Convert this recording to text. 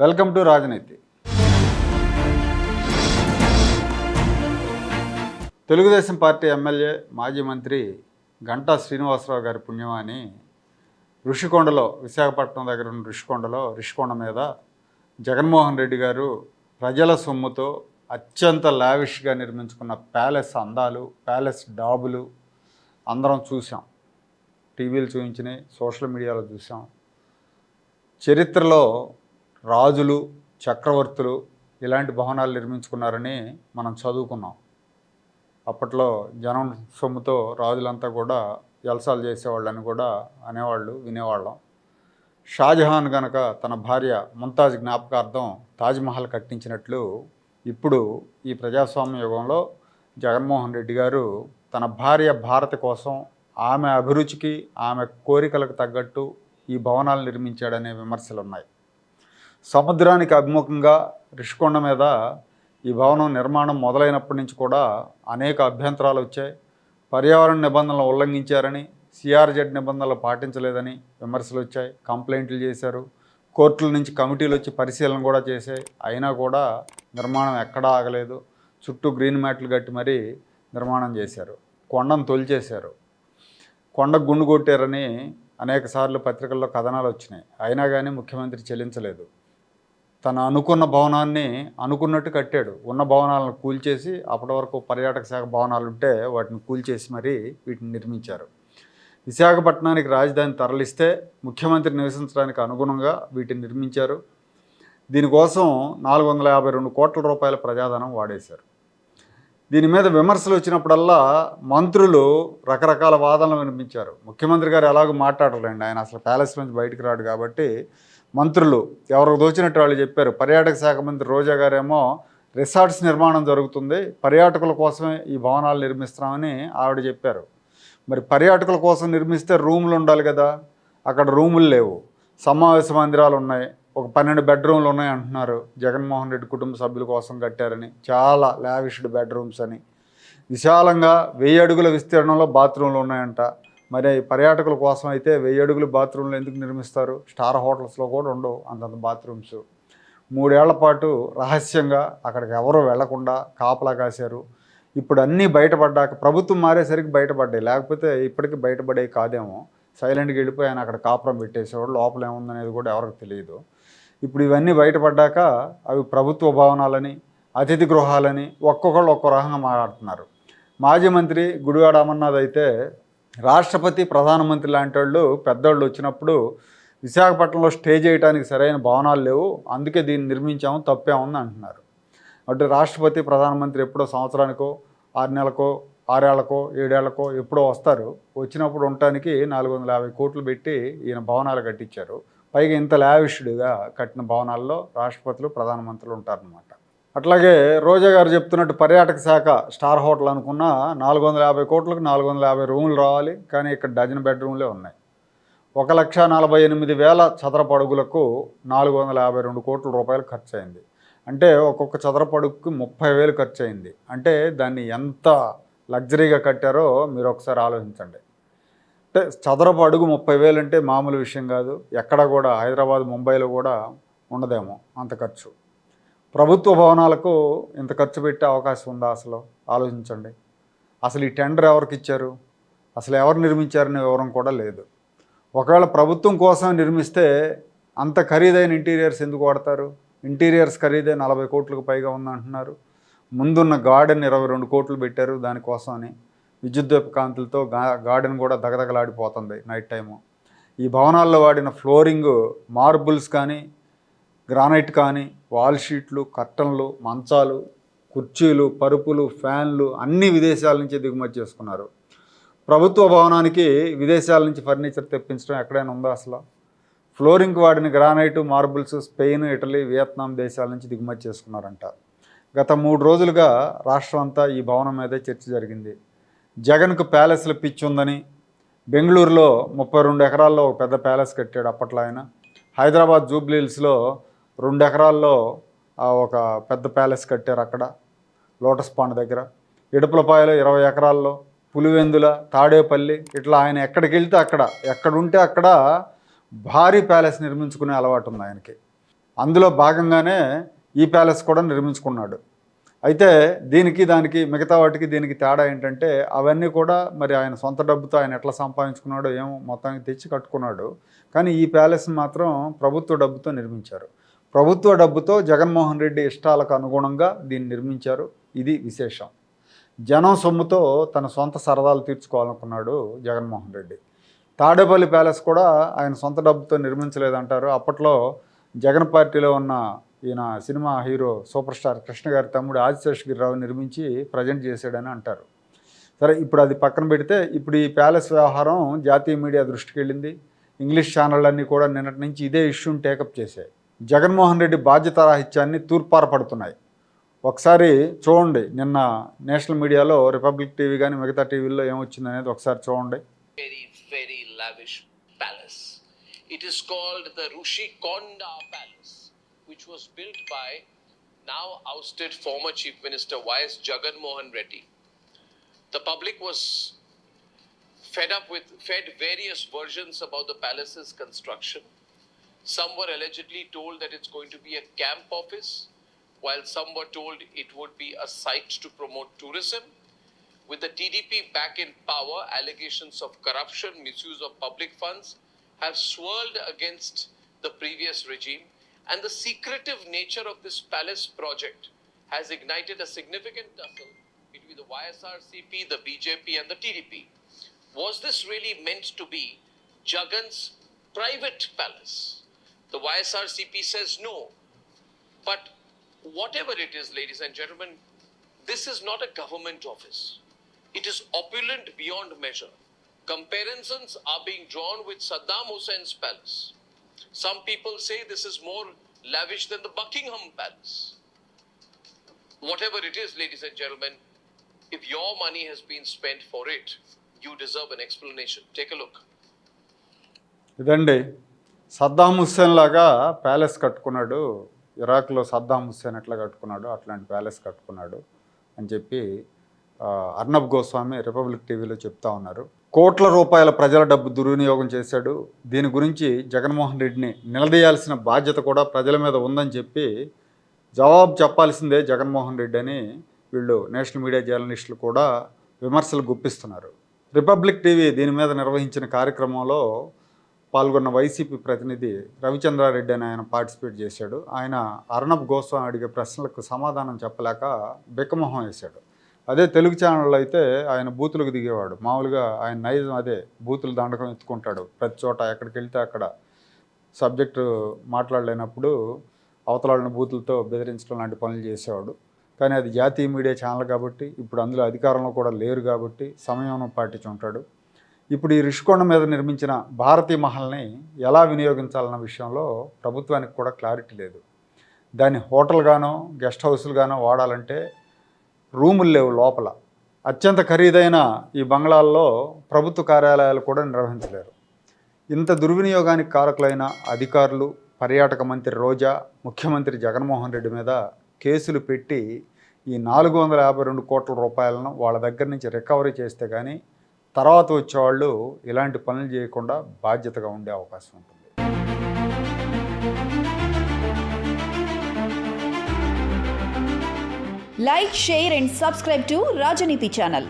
Welcome to రాజనీతి. Telugu Desam party MLA మాజీ మంత్రి గంటా శ్రీనివాసరావు గారి పుణ్యమాని ఋషికొండలో విశాఖపట్నం దగ్గర ఉన్న ఋషికొండలో ఋషికొండ మీద జగన్మోహన్ రెడ్డి గారు ప్రజల సొమ్ముతో అత్యంత లావిష్గా నిర్మించుకున్న ప్యాలెస్ అందాలు ప్యాలెస్ డాబులు అందరం చూసాం టీవీలు చూపించినాయి సోషల్ మీడియాలో చూసాం చరిత్రలో రాజులు చక్రవర్తులు ఇలాంటి భవనాలు నిర్మించుకున్నారని మనం చదువుకున్నాం. అప్పట్లో జనం సొమ్ముతో రాజులంతా కూడా జలసాలు చేసేవాళ్ళని కూడా అనేవాళ్ళు వినేవాళ్ళం. షాజహాన్ గనక తన భార్య ముంతాజ్ జ్ఞాపకార్థం తాజ్మహల్ కట్టించినట్లు ఇప్పుడు ఈ ప్రజాస్వామ్య యుగంలో జగన్మోహన్ రెడ్డి గారు తన భార్య భారత కోసం ఆమె అభిరుచికి ఆమె కోరికలకు తగ్గట్టు ఈ భవనాలు నిర్మించాడనే విమర్శలు ఉన్నాయి సముద్రానికి అభిముఖంగా రిషికొండ మీద ఈ భవనం నిర్మాణం మొదలైనప్పటి నుంచి కూడా అనేక అభ్యంతరాలు వచ్చాయి. పర్యావరణ నిబంధనలు ఉల్లంఘించారని సిఆర్జెడ్ నిబంధనలు పాటించలేదని విమర్శలు వచ్చాయి కంప్లైంట్లు చేశారు. కోర్టుల నుంచి కమిటీలు వచ్చి పరిశీలన కూడా చేశాయి. అయినా కూడా నిర్మాణం ఎక్కడా ఆగలేదు. చుట్టూ గ్రీన్ మ్యాట్లు కట్టి మరీ నిర్మాణం చేశారు. కొండను తొలిచేశారు. కొండ గుండు కొట్టారని అనేక సార్లు పత్రికల్లో కథనాలు వచ్చినాయి. అయినా కానీ ముఖ్యమంత్రి చెల్లించలేదు. తను అనుకున్న భవనాన్ని అనుకున్నట్టు కట్టాడు. ఉన్న భవనాలను కూల్చేసి అప్పటి వరకు పర్యాటక శాఖ భవనాలు ఉంటే వాటిని కూల్చేసి మరీ వీటిని నిర్మించారు. విశాఖపట్నానికి రాజధాని తరలిస్తే ముఖ్యమంత్రి నివసించడానికి అనుగుణంగా వీటిని నిర్మించారు. దీనికోసం నాలుగు వందల యాభై రెండు కోట్ల రూపాయల ప్రజాధనం వాడేశారు. దీని మీద విమర్శలు వచ్చినప్పుడల్లా మంత్రులు రకరకాల వాదనలు వినిపించారు. ముఖ్యమంత్రి గారు ఎలాగో మాట్లాడలేండి. ఆయన అసలు ప్యాలెస్ నుంచి బయటకు రాడు కాబట్టి మంత్రులు ఎవరికి దోచినట్టు వాళ్ళు చెప్పారు. పర్యాటక శాఖ మంత్రి రోజా గారేమో రిసార్ట్స్ నిర్మాణం జరుగుతుంది. పర్యాటకుల కోసమే ఈ భవనాలు నిర్మిస్తామని ఆవిడ చెప్పారు. మరి పర్యాటకుల కోసం నిర్మిస్తే రూములు ఉండాలి కదా. అక్కడ రూములు లేవు. సమావేశ మందిరాలు ఉన్నాయి. ఒక పన్నెండు బెడ్రూమ్లు ఉన్నాయి అంటున్నారు. జగన్మోహన్ రెడ్డి కుటుంబ సభ్యుల కోసం కట్టారని. చాలా లావిష్డ్ బెడ్రూమ్స్ అని. విశాలంగా వెయ్యి అడుగుల విస్తీర్ణంలో బాత్రూమ్లు ఉన్నాయంట. మరి పర్యాటకుల కోసం అయితే వెయ్యి అడుగులు బాత్రూమ్లు ఎందుకు నిర్మిస్తారు? స్టార్ హోటల్స్లో కూడా ఉండవు అంతంత బాత్రూమ్స్. మూడేళ్ళ పాటు రహస్యంగా అక్కడికి ఎవరు వెళ్ళకుండా కాపలా కాశారు. ఇప్పుడు అన్నీ బయటపడ్డాక ప్రభుత్వం మారేసరికి బయటపడ్డాయి. లేకపోతే ఇప్పటికీ బయటపడేవి కాదేమో. సైలెంట్గా వెళ్ళిపోయి ఆయన అక్కడ కాపురం పెట్టేసేవాడు లోపల ఏముందనేది కూడా ఎవరికి తెలియదు. ఇప్పుడు ఇవన్నీ బయటపడ్డాక అవి ప్రభుత్వ భవనాలని అతిథి గృహాలని ఒక్కొక్కళ్ళు ఒక్కో రకంగా మాట్లాడుతున్నారు. మాజీ మంత్రి గుడివాడ అమర్నాథ్ అయితే రాష్ట్రపతి ప్రధానమంత్రి లాంటి వాళ్ళు పెద్దవాళ్ళు వచ్చినప్పుడు విశాఖపట్నంలో స్టే చేయడానికి సరైన భవనాలు లేవు. అందుకే దీన్ని నిర్మించాము తప్పేముంది అంటున్నారు. అటు రాష్ట్రపతి ప్రధానమంత్రి ఎప్పుడో సంవత్సరానికో ఆరు నెలలకో ఆరేళ్ళకో ఏడేళ్ళకో ఎప్పుడో వస్తారు. వచ్చినప్పుడు ఉండటానికి నాలుగు వందల యాభై కోట్లు పెట్టి ఈయన భవనాలు కట్టించారు. పైగా ఇంత లావిష్డ్గా కట్టిన భవనాల్లో రాష్ట్రపతులు ప్రధానమంత్రులు ఉంటారన్నమాట. అట్లాగే రోజా గారు చెప్తున్నట్టు పర్యాటక శాఖ స్టార్ హోటల్ అనుకున్న నాలుగు వందల యాభై కోట్లకు నాలుగు వందల యాభై రూములు రావాలి కానీ ఇక్కడ డజన్ బెడ్రూమ్లే ఉన్నాయి. ఒక లక్ష నలభై ఎనిమిది వేల చదరపు అడుగులకు నాలుగు వందల యాభై రెండు కోట్ల రూపాయలు ఖర్చు అయింది అంటే ఒక్కొక్క చదరపు అడుగుకి ముప్పై వేలు ఖర్చు అయింది అంటే దాన్ని ఎంత లగ్జరీగా కట్టారో మీరు ఒకసారి ఆలోచించండి. అంటే చదరపు అడుగు ముప్పై వేలు అంటే మామూలు విషయం కాదు. ఎక్కడ కూడా హైదరాబాద్ ముంబైలో కూడా ఉండదేమో అంత ఖర్చు. ప్రభుత్వ భవనాలకు ఇంత ఖర్చు పెట్టే అవకాశం ఉందా అసలు? ఆలోచించండి. అసలు ఈ టెండర్ ఎవరికి ఇచ్చారు? అసలు ఎవరు నిర్మించారనే వివరం కూడా లేదు. ఒకవేళ ప్రభుత్వం కోసం నిర్మిస్తే అంత ఖరీదైన ఇంటీరియర్స్ ఎందుకు వాడతారు? ఇంటీరియర్స్ ఖరీదే నలభై కోట్లకు పైగా ఉందంటున్నారు. ముందున్న గార్డెన్ ఇరవై రెండు కోట్లు పెట్టారు దానికోసం అని విద్యుద్దీప కాంతులతో గా గార్డెన్ కూడా దగదగలాడిపోతుంది నైట్ టైము. ఈ భవనాల్లో వాడిన ఫ్లోరింగ్ మార్బుల్స్ కానీ గ్రానైట్ కానీ వాల్ షీట్లు కట్టన్లు మంచాలు కుర్చీలు పరుపులు ఫ్యాన్లు అన్ని విదేశాల నుంచి దిగుమతి చేసుకున్నారు. ప్రభుత్వ భవనానికి విదేశాల నుంచి ఫర్నిచర్ తెప్పించడం ఎక్కడైనా ఉందా అసలు? ఫ్లోరింగ్ వాడిన granite marbles Spain Italy Vietnam దేశాల నుంచి దిగుమతి చేసుకున్నారంట. గత మూడు రోజులుగా రాష్ట్రం అంతా ఈ భవనం మీదే చర్చ జరిగింది. జగన్కు ప్యాలెస్ల పిచ్చి ఉందని బెంగళూరులో ముప్పై రెండు ఎకరాల్లో ఒక పెద్ద ప్యాలెస్ కట్టాడు అప్పట్లో ఆయన. హైదరాబాద్ జూబ్లీహిల్స్లో రెండు ఎకరాల్లో ఒక పెద్ద ప్యాలెస్ కట్టారు అక్కడ లోటస్ పాండ్ దగ్గర. ఇడుపులపాయలో ఇరవై ఎకరాల్లో పులివెందుల తాడేపల్లి ఇట్లా ఆయన ఎక్కడికి వెళ్తే అక్కడ ఎక్కడుంటే అక్కడ భారీ ప్యాలెస్ నిర్మించుకునే అలవాటు ఉంది ఆయనకి. అందులో భాగంగానే ఈ ప్యాలెస్ కూడా నిర్మించుకున్నాడు. అయితే దీనికి దానికి మిగతా వాటికి దీనికి తేడా ఏంటంటే అవన్నీ కూడా మరి ఆయన సొంత డబ్బుతో ఆయన ఎట్లా సంపాదించుకున్నాడో ఏమో మొత్తానికి తెచ్చి కట్టుకున్నాడు. కానీ ఈ ప్యాలెస్ మాత్రం ప్రభుత్వ డబ్బుతో నిర్మించారు. ప్రభుత్వ డబ్బుతో జగన్మోహన్ రెడ్డి ఇష్టాలకు అనుగుణంగా దీన్ని నిర్మించారు. ఇది విశేషం. జనం సొమ్ముతో తన సొంత సరదాలు తీర్చుకోవాలనుకున్నాడు జగన్మోహన్ రెడ్డి. తాడేపల్లి ప్యాలెస్ కూడా ఆయన సొంత డబ్బుతో నిర్మించలేదంటారు. అప్పట్లో జగన్ పార్టీలో ఉన్న ఈయన cinema hero super star Krishna గారి తమ్ముడు ఆదిశేషగిరిరావు నిర్మించి ప్రజెంట్ చేశాడని అంటారు. సరే ఇప్పుడు అది పక్కన పెడితే ఇప్పుడు ఈ ప్యాలెస్ వ్యవహారం జాతీయ మీడియా దృష్టికి వెళ్ళింది. ఇంగ్లీష్ ఛానళ్ళన్నీ కూడా నిన్నటి నుంచి ఇదే ఇష్యూని టేకప్ చేశాయి. జగన్మోహన్ రెడ్డి బాధ్యత రాహిత్యాన్ని తూర్పారపడుతున్నాయి ఒకసారి చూడండి నిన్న నేషనల్ మీడియాలో రిపబ్లిక్ టీవీ కానీ మిగతా టీవీల్లో ఏమొచ్చింది అనేది ఒకసారి చూడండి very, very lavish palace. It is called the Rushi Konda Palace, which was built by now ousted former Chief Minister Y.S. Jagan Mohan Reddy. The public was fed up with, fed various versions about the palace's construction. Some were allegedly told that it's going to be a camp office, while some were told it would be a site to promote tourism. With the TDP back in power, allegations of corruption, misuse of public funds have swirled against the previous regime, and the secretive nature of this palace project has ignited a significant tussle between the YSRCP, the BJP, and the TDP. Was this really meant to be Jagan's private palace? The YSRCP says no. But whatever it is, ladies and gentlemen, this is not a government office. It is opulent beyond measure. Comparisons are being drawn with Saddam Hussein's palace. Some people say this is more lavish than the Buckingham Palace. Whatever it is, ladies and gentlemen, if your money has been spent for it, you deserve an explanation. Take a look. ఇదండి సద్దాం హుస్సేన్ లాగా palace కట్టుకున్నాడు. ఇరాక్లో సద్దాం హుస్సేన్ ఎట్లా కట్టుకున్నాడు అట్లాంటి palace కట్టుకున్నాడు అని చెప్పి Arnab Arnab Goswami republic టీవీలో చెప్తా ఉన్నారు. కోట్ల రూపాయల ప్రజల డబ్బు దుర్వినియోగం చేశాడు. దీని గురించి జగన్మోహన్ రెడ్డిని నిలదీయాల్సిన బాధ్యత కూడా ప్రజల మీద ఉందని చెప్పి జవాబు చెప్పాల్సిందే జగన్మోహన్ రెడ్డి అని వీళ్ళు నేషనల్ మీడియా జర్నలిస్టులు కూడా విమర్శలు గుప్పిస్తున్నారు. రిపబ్లిక్ టీవీ దీని మీద నిర్వహించిన కార్యక్రమంలో పాల్గొన్న వైసీపీ ప్రతినిధి రవిచంద్రారెడ్డి అని ఆయన పార్టిసిపేట్ చేశాడు. ఆయన అర్ణబ్ గోస్వామి అడిగే ప్రశ్నలకు సమాధానం చెప్పలేక బిక్కమొహం వేశాడు. అదే తెలుగు ఛానల్లో అయితే ఆయన బూతులకు దిగేవాడు. మామూలుగా ఆయన నైజం అదే బూతులు దండకం ఎత్తుకుంటాడు. ప్రతి చోట ఎక్కడికి వెళ్తే అక్కడ సబ్జెక్టు మాట్లాడలేనప్పుడు అవతలాడిన బూతులతో బెదిరించడం లాంటి పనులు చేసేవాడు. కానీ అది జాతీయ మీడియా ఛానల్ కాబట్టి ఇప్పుడు అందులో అధికారంలో కూడా లేరు కాబట్టి సమయం పాటించుంటాడు ఇప్పుడు ఈ రిషికొండ మీద నిర్మించిన భారతీ మహల్ని ఎలా వినియోగించాలన్న విషయంలో ప్రభుత్వానికి కూడా క్లారిటీ లేదు. దాన్ని హోటల్గానో గెస్ట్ హౌస్లుగానో వాడాలంటే రూములు లేవు లోపల. అత్యంత ఖరీదైన ఈ బంగ్లాల్లో ప్రభుత్వ కార్యాలయాలు కూడా నిర్వహించలేరు. ఇంత దుర్వినియోగానికి కారకులైన అధికారులు పర్యాటక మంత్రి రోజా ముఖ్యమంత్రి జగన్మోహన్ రెడ్డి మీద కేసులు పెట్టి ఈ నాలుగు వందల యాభై రెండు కోట్ల రూపాయలను వాళ్ళ దగ్గర నుంచి రికవరీ చేస్తే కానీ తర్వాత వచ్చేవాళ్ళు ఇలాంటి పనులు చేయకుండా బాధ్యతగా ఉండే అవకాశం ఉంటుంది. Like share and subscribe to Rajaneeti channel